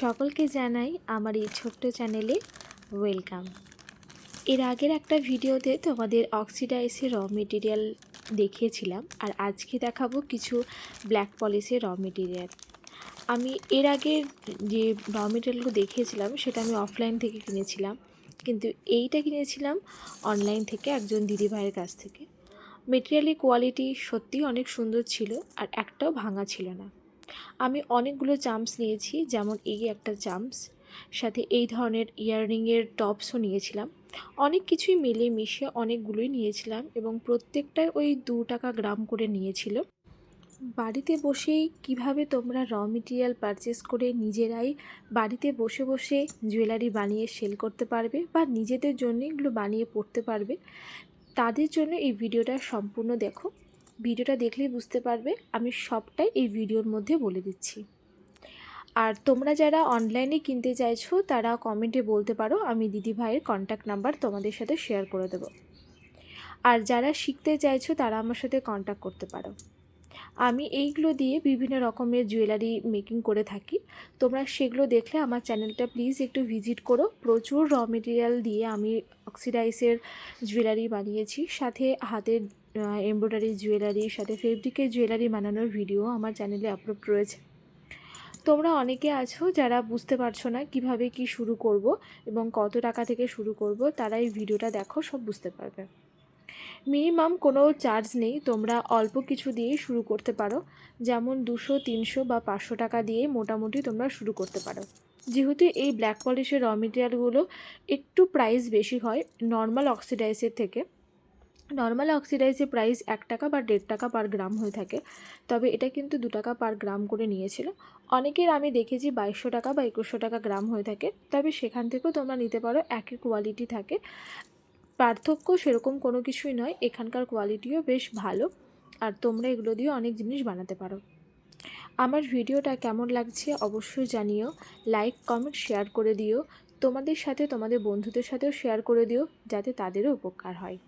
সকলকে জানাই আমার এই ছোট্ট চ্যানেলে ওয়েলকাম। এর আগের একটা ভিডিওতে তোমাদের অক্সিডাইসের র মেটেরিয়াল দেখিয়েছিলাম আর আজকে দেখাবো কিছু ব্ল্যাক পলিসের র মেটেরিয়াল। আমি এর আগের যে র মেটেরিয়ালগুলো দেখিয়েছিলাম সেটা আমি অফলাইন থেকে কিনেছিলাম। কিন্তু এইটা কিনেছিলাম অনলাইন থেকে একজন দিদিভাইয়ের কাছ থেকে। মেটেরিয়ালের কোয়ালিটি সত্যিই অনেক সুন্দর ছিল আর একটাও ভাঙা ছিল না। আমি অনেকগুলো চাম্পস নিয়েছি, যেমন এই একটা চাম্পস সাথে এই ধরনের ইয়াররিংয়ের টপসও নিয়েছিলাম। অনেক কিছুই মিলে মিশিয়ে অনেকগুলোই নিয়েছিলাম এবং প্রত্যেকটাই ওই দু টাকা গ্রাম করে নিয়েছিল। বাড়িতে বসেই কীভাবে তোমরা র মেটেরিয়াল পারচেস করে নিজেরাই বাড়িতে বসে বসে জুয়েলারি বানিয়ে সেল করতে পারবে বা নিজেদের জন্য এগুলো বানিয়ে পড়তে পারবে, তাদের জন্য এই ভিডিওটা সম্পূর্ণ দেখো। ভিডিওটা দেখলেই বুঝতে পারবে, আমি সবটাই এই ভিডিওর মধ্যে বলে দিচ্ছি। আর তোমরা যারা অনলাইনে কিনতে চাইছো, তারা কমেন্টে বলতে পারো, আমি দিদি ভাইয়ের কন্ট্যাক্ট নাম্বার তোমাদের সাথে শেয়ার করে দেবো। আর যারা শিখতে চাইছো, তারা আমার সাথে কন্ট্যাক্ট করতে পারো। আমি এইগুলো দিয়ে বিভিন্ন রকমের জুয়েলারি মেকিং করে থাকি। তোমরা সেগুলো দেখলে আমার চ্যানেলটা প্লিজ একটু ভিজিট করো। প্রচুর র মেটেরিয়াল দিয়ে আমি অক্সিডাইসের জুয়েলারি বানিয়েছি। সাথে হাতের এমব্রয়ডারি জুয়েলারি সাথে ফেব্রিকের জুয়েলারি বানানোর ভিডিও আমার চ্যানেলে আপলোড রয়েছে। তোমরা অনেকে আছো যারা বুঝতে পারছ না কীভাবে কি শুরু করব এবং কত টাকা থেকে শুরু করব, তারা এই ভিডিওটা দেখো, সব বুঝতে পারবে। মিনিমাম কোনো চার্জ নেই, তোমরা অল্প কিছু দিয়েই শুরু করতে পারো। যেমন দুশো, তিনশো বা পাঁচশো টাকা দিয়ে মোটামুটি তোমরা শুরু করতে পারো। যেহেতু এই ব্ল্যাক পলিশের র মেটেরিয়ালগুলো একটু প্রাইস বেশি হয় নর্মাল অক্সিডাইসের থেকে। নর্মাল অক্সিডাইজের প্রাইস এক টাকা বা দেড় টাকা পার গ্রাম হয়ে থাকে। তবে এটা কিন্তু দু টাকা পার গ্রাম করে নিয়েছিল। অনেকের আমি দেখেছি বাইশশো টাকা বা একুশশো টাকা গ্রাম হয়ে থাকে। তবে সেখান থেকেও তোমরা নিতে পারো একই কোয়ালিটি থাকে। পার্থক্য সেরকম কোনো কিছুই নয়। এখানকার কোয়ালিটিও বেশ ভালো। আর তোমরা এগুলো দিয়ে অনেক জিনিস বানাতে পারো। আমার ভিডিওটা কেমন লাগছে অবশ্যই জানিও। লাইক কমেন্ট শেয়ার করে দিও। তোমাদের সাথে, তোমাদের বন্ধুদের সাথেও শেয়ার করে দিও, যাতে তাদেরও উপকার হয়।